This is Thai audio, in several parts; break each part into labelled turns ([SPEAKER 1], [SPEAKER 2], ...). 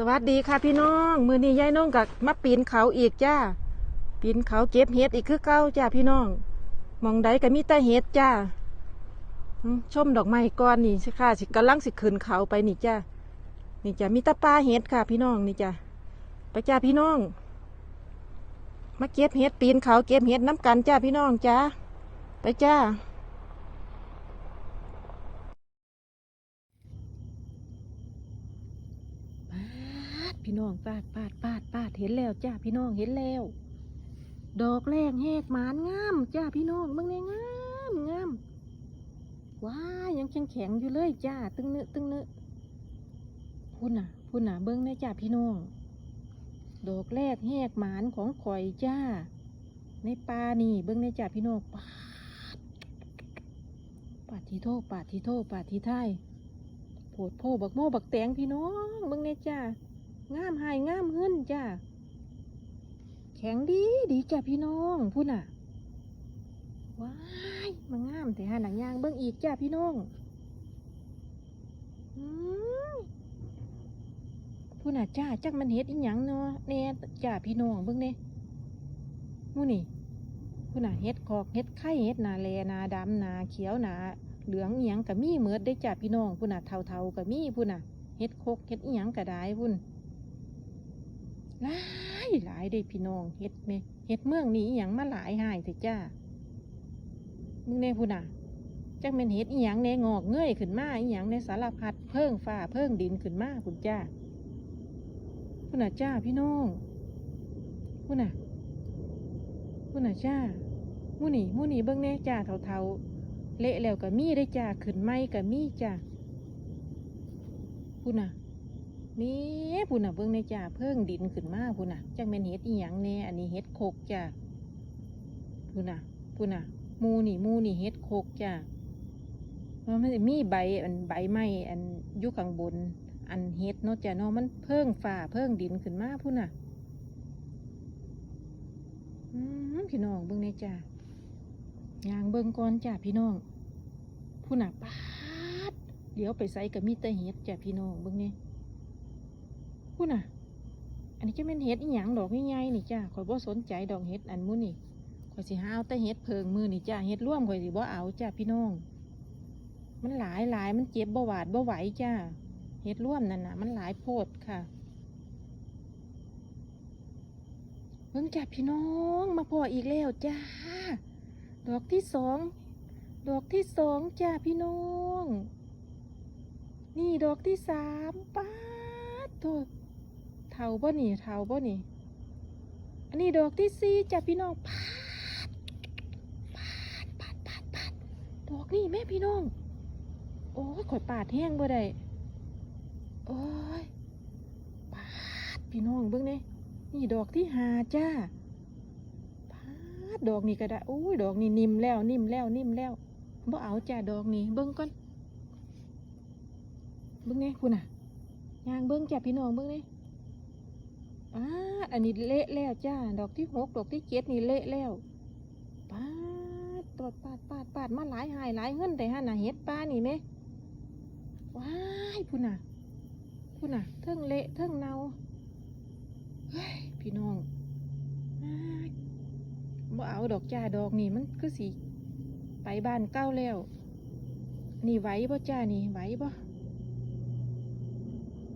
[SPEAKER 1] สวัสดีค่ะพี่น้อง มือนี้ยายน้องกับมาปีนเขาอีกจ้า ปีนเขาเก็บเห็ดอีกคือเก้าจ้าพี่น้อง มองใดก็มีแต่เห็ดจ้าชมดอกไม้ก่อนนี่สิค่ะสิกำลังสิขึ้นเขาไปนี่จ้านี่จ้ามีแตะปลาเห็ดค่ะ พี่น้องนี่จ้าไปจ้าพี่น้อง มาเก็บเห็ดปีนเขาเก็บเห็ดน้ำกันจ้าพี่น้องจ้าไปจ้า ปาด พี่น้องปาดปาดปาดปาดเห็นแล้วจ้าพี่น้องเห็นแล้ว ดอกแรกแหกหมานงามจ้าพี่น้องเบิ่งแน่งามงามว้ายยังแข็งแข็งอยู่เลยจ้าตึงเนื้อตึงเนื้อพุ่นน่ะพุ่นน่ะเบิ่งแน่จ้าพี่น้องดอกแรกแหกหมานของข่อยจ้า ในป่านี่เบิ่งแน่จ้าพี่น้องปาดปาดทีโทปาดทีโทปาดทีไทยโผดโพบักโมบักแตงพี่น้องเบิ่งแน่จ้า งามหายงามหึ้นจ้าแข็งดีดีจ้าพี่น้องพูดน่ะ ว้ายมางามแต่หาหนังยางเบิ่งอีกจ้าพี่น้องอืมพูดน่ะจ้าจักมันเฮ็ดอีหยังเนาะแน่จ้าพี่น้องเบิ่งเนี่ยมู้นี่พูดน่ะเฮ็ดคอกเฮ็ดไข่เฮ็ดนาแลนาดำนาเขียวนาเหลืองอีหยังก็มีเมือดได้จ้าพี่น้องพุ่นน่ะเทาๆก็มีพุ่นน่ะเฮ็ดโคกเฮ็ดอีหยังก็ได้พุ่น หลายหลายได้พี่น้องเฮ็ดแม่เฮ็ดเมืองนี้อีหยังมาหลายหายเถอะจ้ามึงแน่พุ่นน่ะจักแม่นเฮ็ดอีหยังแน่งอกเงยขึ้นมาอีหยังในสารพัดเพิ่งฟ้าเพิ่งดินขึ้นมาพุ่นจ้าพุ่นน่ะจ้าพี่น้องพุ่นน่ะพุ่นน่ะจ้ามูนี่มูนี่เบิ่งแน่จ้าเทาๆเละแล้วก็มีได้จ้าขึ้นไม้ก็มีจ้าพูน่ะ มีพูน่ะเบิ่งในจ้าเพิ่งดินขึ้นมาพูน่ะจังแม่นเฮ็ดอีหยังแน่อันนี้เฮ็ดโคกจ้าพูน่ะพูน่ะมูนี่มูนี่เฮ็ดโคกจ้ามันจะมีใบอันใบไม้อันอยู่ข้างบน อันเฮ็ดเนาะจ้าเนาะมันเพิ่งฝ่าเพิ่งดินขึ้นมาพูน่ะอืมพี่น้องเบิ่งในจ้ายางเบิ่งก่อนจ้าพี่น้องผู้หนักปาดเดี๋ยวไปใส่กับมีแต่เห็ดจ้าพี่น้องเบิ่งนี่ ผู้น่ะ อันนี้จะเป็นเห็ดอีหยังดอกง่ายๆนี่จ้าข่อยบ่สนใจดอกเห็ดอันมู้นี่ข่อยสิหาเอาแต่เห็ดเพิงมือนี่จ้าเห็ดร่วมข่อยสิบ่เอาจ้าพี่น้อง มันหลายหลายมันเจ็บบ่หวาดบ่ไหวจ้าเห็ดร่วมนั่นน่ะ มันหลายโพดค่ะเบิ่งจ้าพี่น้องมาพออีกแล้วจ้าดอกที่สองดอกที่สองจ้าพี่น้อง นี่ดอกที่สามป้าดโทษ เทาบ่นี่เทาบ่นี่อันนี้ดอกที่สี่จ้าพี่น้องปาดปาดปาดปาดปาดดอกนี่แม่พี่น้อง โอ้ยข่อยปาดแห้งบ่ได้โอ้ยปาดพี่น้องเบิ่งนี่นี่ดอกที่หาจ้าปาดดอกนี่ก็ได้โอ้ยดอกนี่นิ่มแล้วนิ่มแล้วนิ่มแล้วบ่เอาจ้าดอกนี่เบิ้งก่อนเบิ้งไงคุณน่ะยางเบิ้งจ้าพี่น้องเบิ้งนี่ ปาอันนี้เละแล้วจ้า ดอกที่หกดอกที่เจ็ดนี่เละแล้วปาดตรวจปาดปาดปาดมาหลายหายหลายเงินแต่ฮะน่ะเฮ็ดปลานี่ไหมว้ายพุ่นน่ะพุ่นน่ะเทิงเละเทิงเนาเฮ้ยพี่น้องอ้ายบ่เอาดอกจ้าดอกนี่มันคือสีไปบ้านเก้าแล้ว นี่ไหวบ่จ้านี่ไหวบ่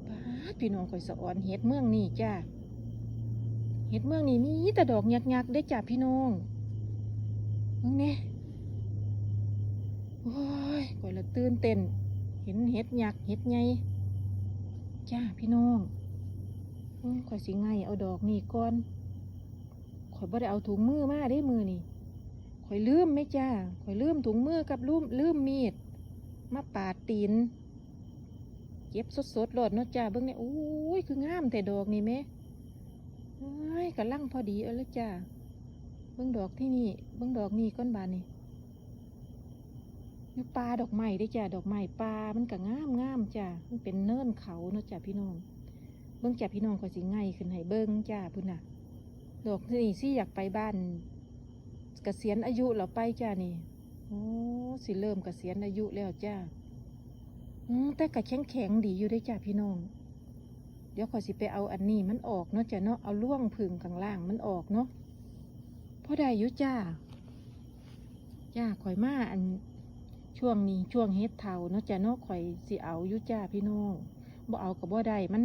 [SPEAKER 1] ป้าดพี่น้องข่อยสะออนเฮ็ดเมืองนี่จ้า เฮ็ดเมืองนี่มีแต่ดอกยักๆได้จ้าพี่น้องมึงเนี่ยโอ้ยข่อยละตื่นเต้น เห็นเฮ็ดยักเฮ็ดใหญ่จ้าพี่น้องอข่อยสิไงเอาดอกนี่ก่อนข่อยบ่ได้เอาถุงมือมาได้มือนี่ข่อยลืมไหมจ้าข่อยลืมถุงมือกับลืมลืมมีด มาปาดตีนเก็บสดๆโลอดเนาะจ้าเบิ่งเนี่ยโอ้ยคืองามแต่ดอกนี่แม่ เอ้ยกะลังพอดีเอาละจ้าเบิ่งดอกที่นี่เบิ่งดอกนี่ก้อนบานนี่อยู่ปลาดอกไม้ได้จ้าดอกไม้ปลามันก็งามงามจ้ามันเป็นเนินเขาเนาะจ้าพี่น้อง เบิ่งจ้าพี่น้องข่อยสิไงขึ้นให้เบิ่งจ้าพุ่นน่ะ ดอกนี่สิอยากไปบ้านเกษียณอายุเราไปจ้านี่โอ้สิเริ่มเกษียณอายุแล้วจ้าแต่ก็แข็งแข็งดีอยู่ได้จ้าพี่น้อง เดี๋ยวข่อยสิไปเอาอันนี้มันออกเนาะจ้ะเนาะเอาล่วงพึ่งข้างล่างมันออกเนาะพ่อได้ยู่จ้าจ้าข่อยมาอันช่วงนี้ช่วงเฮ็ดเทาเนาะจ้ะเนาะข่อยสิเอายู่จ้าพี่น้องบ่เอากับบ่ได้มัน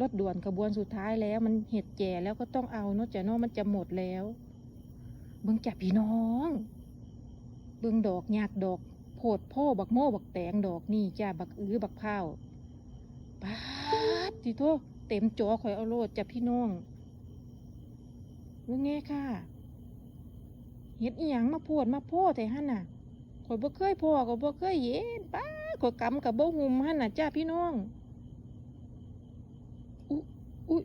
[SPEAKER 1] รถด่วนขบวนสุดท้ายแล้ว มันเห็ดแก่แล้วก็ต้องเอาเนาะจ้ะเนาะมันจะหมดแล้วเบิ่งจ้ะพี่น้อง เบิ่งดอกหยากดอกโพดพ่อบักโม่บักแตงดอกนี่จ้าบักอื้อบักพร้าวปา ดทีโทเต็มจอข่อยเอาโลดจ้ะพี่น้องเบิ่งแง่ค่ะเฮ็ดอีหยังมาโพดมาโพดแต่หั่นน่ะข่อยบ่เคยพ่อก็บ่เคยเห็นป้าดข่อยกำกับบ่หุมหั่นน่ะจ้าพี่น้องอุ๊อุ๊ย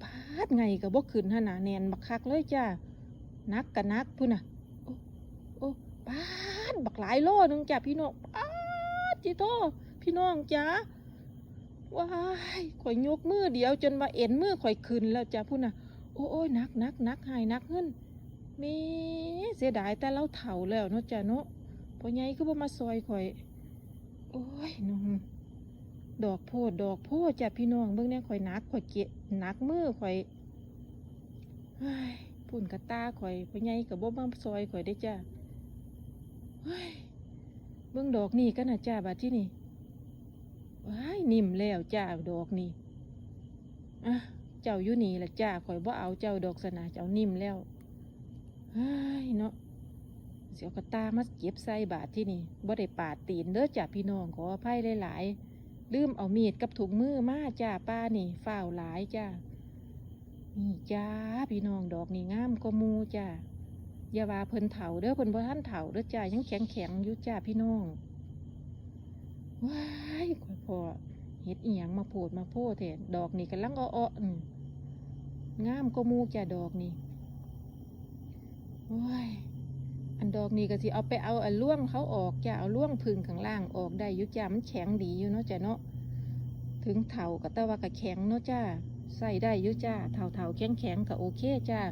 [SPEAKER 1] ปาดไงก็บ่ขึ้นหั่นน่ะแนนบักคักเลยจ้านักกะนักพุ่นน่ะโอ้โอ้ปาดบักหลายโลนึงจ้าพี่น้องปาดจิโตพี่น้องจ้า ว้ายข่อยยกมือเดียวจนว่าเอ็นมือข่อยขึ้นแล้วจ้าพุ่นน่ะ โอ้ยนักนักนักหายนักเงินม่เสียดายแต่เราเฒ่าแล้วเนาะจ้ะเนาะพ่อใหญ่ก็บ่มาซอยข่อย โอ้ยน้องดอกโพดดอกโพดจ้ะพี่น้องเบิ่งแน่ข่อยนักข่อยเกะนักมือข่อยพุ่นกระตาข่อยพ่อใหญ่ก็บ่มาซอยข่อยได้จ้ะเฮ้ยเบิ่งดอกนี่กันน่ะจ้าบัดที่นี่ ว้ายนิ่มแล้วจ้าดอกนี่อะเจ้าอยู่นี่ละจ้าข่อยบ่เอาเจ้าดอกสนะเจ้านิ่มแล้วเฮ้ยเนาะเสียวกระตามาเก็บใส่บาทที่นี่บ่ได้ปาดตีนเด้อจ้าพี่น้องขออภัยหลายๆลืมเอามีดกับถุงมือมาจ้าป้านี่ฝ้าวหลายจ้านี่จ้าพี่น้องดอกนี่งามกว่าหมูจ้าอย่าว่าเพิ่นเถาเด้อเพิ่นบ่ทันเถาเด้อจ้ายังแข็งแข็งอยู่จ้าพี่น้อง ว้ายข่อยพอเฮ็ดอีหยังมาโพดมาโพดแทนดอกนี่กำลังอ้อๆอืมงามกว่าหมูจ้าดอกนี่โอ้ยอันดอกนี้ก็สิเอาไปเอาอันล่วงเขาออกจ้ะเอาล่วงพึ่งข้างล่างออกได้ยู่จ้ะมันแข็งดีอยู่เนาะจ้ะเนาะถึงเถาก็แต่ว่าก็แข็งเนาะจ้าใส่ได้ยู่จ้าเถาเถาๆแข็งแข็งๆก็โอเคจ้า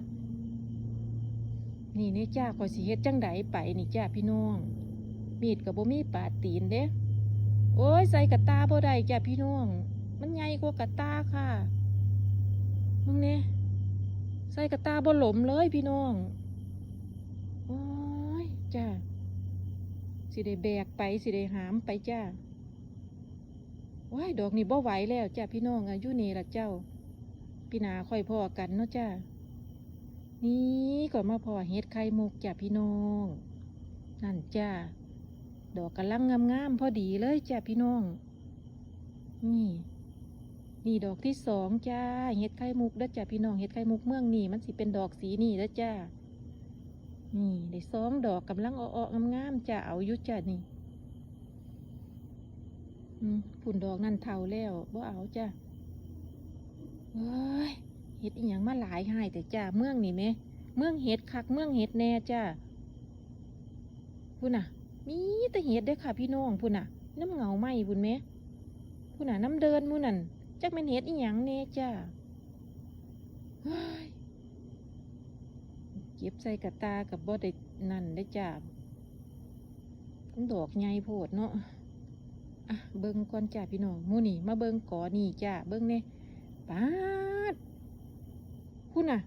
[SPEAKER 1] นี่เนี่ยจ้าขอยสิเฮ็ดจังไดไปนี่จ้าพี่น้องมีดกับบ่มีปาดตีนเด้ โอ้ยใส่กระตาบ่ได้จ้าพี่น้อง มันใหญ่กว่ากระตาค่ะมึงเนี่ยใส่กระตาบ่หลมเลยพี่น้องโอ้ยจ้าสิได้แบกไปสิได้หามไปจ้าว้ายดอกนี่บ่ไหวแล้วจ้าพี่น้องอายุนี่ละเจ้า พี่นาค่อยพ่อกันเนาะจ้านี่ก่อนมาพ่อเฮ็ดไข่มุกจ้าพี่น้อง นั่นจ้า ดอกกำลังงามๆพอดีเลยจ้าพี่น้อง นี่ นี่ดอกที่สองจ้าเฮ็ดไข่มุกด้อจ้าพี่น้องเฮ็ดไข่มุกเมืองนี่มันสิเป็นดอกสีนี่ด้อจ้านี่ได้สองดอกกำลังอ้อๆงามๆจ้าเอายู่จ้านี่อืมผุ่นดอกนั่นเท่าแล้วบ่เอาจ้าเฮ้ยเฮ็ดอีหยังมาหลายหายแต่จ้าเมืองนี่แหมเมืองเฮ็ดคักเมืองเฮ็ดแน่จ้าพุ่นน่ะ มีแต่เฮ็ดเด้อค่ะพี่น้องพุ่นน่ะ น้ำเงาไหมพุ่นแหมพุ่นน่ะน้ำเดินมู่นั่นจักแม่นเฮ็ดอีหยังแน่จ้าเฮ้ยเก็บใส่กระตากับบ่ได้นั่นได้จ้าดอกใหญ่โพดเนาะอะเบิ่งก่อนจ้าพี่น้องมู่นี่ มาเบิ่งก่อนี่จ้าเบิ่งเน่ป้าดพุ่นน่ะ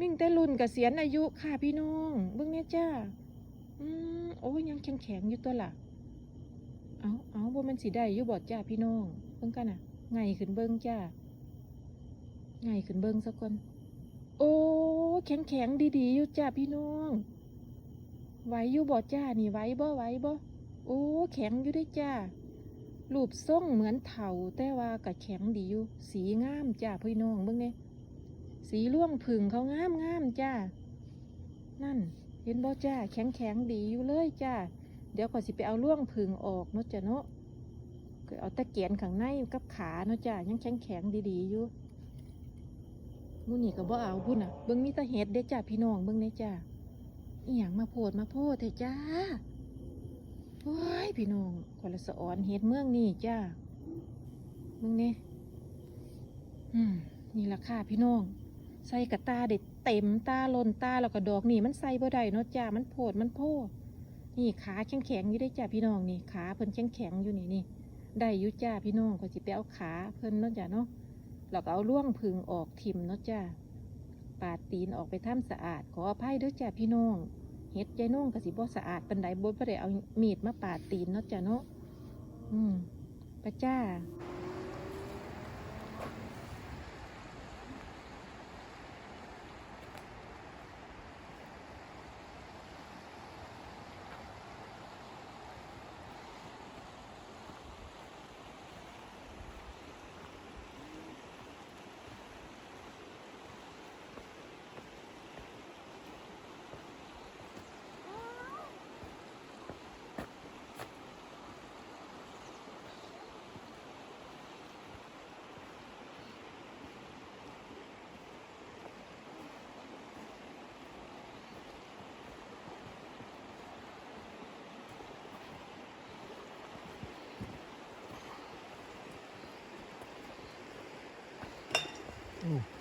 [SPEAKER 1] มิ่งแต่รุ่นกเกษียณอายุค่ะพี่น้อง เบิ่งเน่จ้า อืมโอ้ยยังแข็งแข็งอยู่ตัวล่ะ เอาเอาบ่มันสิได้อยู่บ่จ้าพี่น้องเบิ่งกันน่ะไงขึ้นเบิ่งจ้าไงขึ้นเบิ่งซะก่อนโอ้แข็งแข็งดีๆอยู่จ้าพี่น้องไหวอยู่บ่จ้านี่ไหวบ่ไหวบ่โอ้แข็งอยู่ได้จ้ารูปทรงเหมือนเถาแต่ว่าก็แข็งดีอยู่ สีงามจ้าพี่น้องเบิ่งเนี่ยสีร่วงผึ่งเขางามงามจ้า นั่น เห็นบ่จ้าแข็งแข็งดีอยู่เลยจ้าเดี๋ยวก่อนสิไปเอาร่วงผึ่งออกเนาะจ้าเนาะก็เอาตะเกียนข้างในกับขาเนาะจ้ายังแข็งแข็งดีๆอยู่มูนี่ก็บ่เอาพุ่นน่ะเบิ่งมีตาเห็ดเด้จ้าพี่น้องเบิ่งเด้จ้าอีหยังมาโพดมาโพดเถอะจ้าโอ้ยพี่น้องคนละสะออนเฮ็ดเมืองนี่จ้ามึงเนี่อืมนี่ราคาพี่น้อง ใส่กระตาเด็ดเต็มตาลนตาแล้วก็ดอกนี่มันใส่บ่ได้นาะจ้ามันโผดมันโพนี่ขาแข็งแข็งอยู่ได้จ้าพี่น้องนี่ขาเพิ่นแข็งแข็งอยู่นี่นี่ได้ยุจ้าพี่น้องก็สิไปเอาขาเพิ่นนาะจ้าเนาะแล้วก็เอาล่วงพึงออกทิมนาะจ้าปาดตีนออกไปทำสะอาด ขออภัยด้วยจ้าพี่น้องเฮ็ดใจน้องก็สิบ่สะอาดปันไดบ่ได้เอามีดมาปาดตีนนาะจ้าเนาะอืมพระเจ้า
[SPEAKER 2] Ooh.